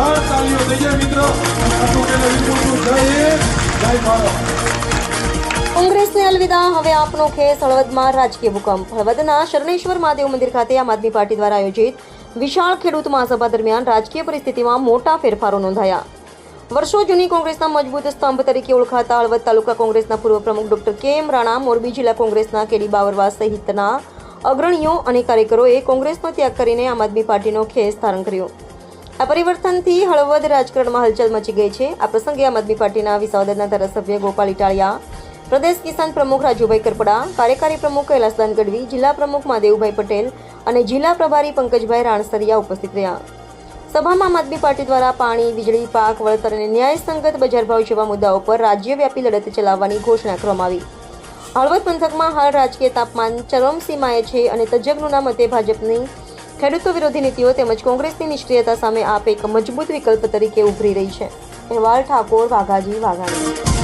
થઈ જાય મિત્રો કોંગ્રેસને અલવિદા, હવે આપનો ખેસ હળવદમાં રાજકીય ભૂકંપ. હળવદના શરણેશ્વર મહાદેવ મંદિર ખાતે આમ આદમી પાર્ટી દ્વારા આયોજિત વિશાળ ખેડૂત મહાસભા દરમિયાન રાજકીય પરિસ્થિતિમાં મોટા ફેરફારો નોંધાયા. વર્ષો જૂની કોંગ્રેસના મજબૂત સ્તંભ તરીકે ઓળખાતા હળવદ તાલુકા કોંગ્રેસના પૂર્વ પ્રમુખ ડોક્ટર કે એમ રાણા, મોરબી જિલ્લા કોંગ્રેસના કેડી બાવરવા સહિતના અગ્રણીઓ અને કાર્યકરોએ કોંગ્રેસનો ત્યાગ કરીને આમ આદમી પાર્ટીનો ખેસ ધારણ કર્યો. આ પરિવર્તનથી હળવદ રાજકારણમાં હલચલ મચી ગઈ છે. આ પ્રસંગે આમ આદમી પાર્ટીના વિસાવદરના ધારાસભ્ય ગોપાલ ઇટાળિયા, પ્રદેશ કિસાન પ્રમુખ રાજુભાઈ કરપડા, કાર્યકારી પ્રમુખ કૈલાસદાન ગઢવી જિલ્લા પ્રમુખ મહાદેવભાઈ પટેલ અને જિલ્લા પ્રભારી પંકજભાઈ રાણસરિયા ઉપસ્થિત રહ્યા. સભામાં આમ આદમી પાર્ટી દ્વારા પાણી, વીજળી, પાક, વળતર અને ન્યાયસંગત બજાર ભાવ જેવા મુદ્દાઓ પર રાજ્યવ્યાપી લડત ચલાવવાની ઘોષણા કરવામાં આવી. હળવદ પંથકમાં હાલ રાજકીય તાપમાન ચરમસીમાએ છે અને તજજ્ઞોના મતે ભાજપની ખેડૂતો વિરોધી નીતિઓ તેમજ કોંગ્રેસની નિષ્ક્રિયતા સામે આપ એક મજબૂત વિકલ્પ તરીકે ઉભરી રહી છે. અહેવાલ ઠાકોર, વાઘાજી, વાઘાણી.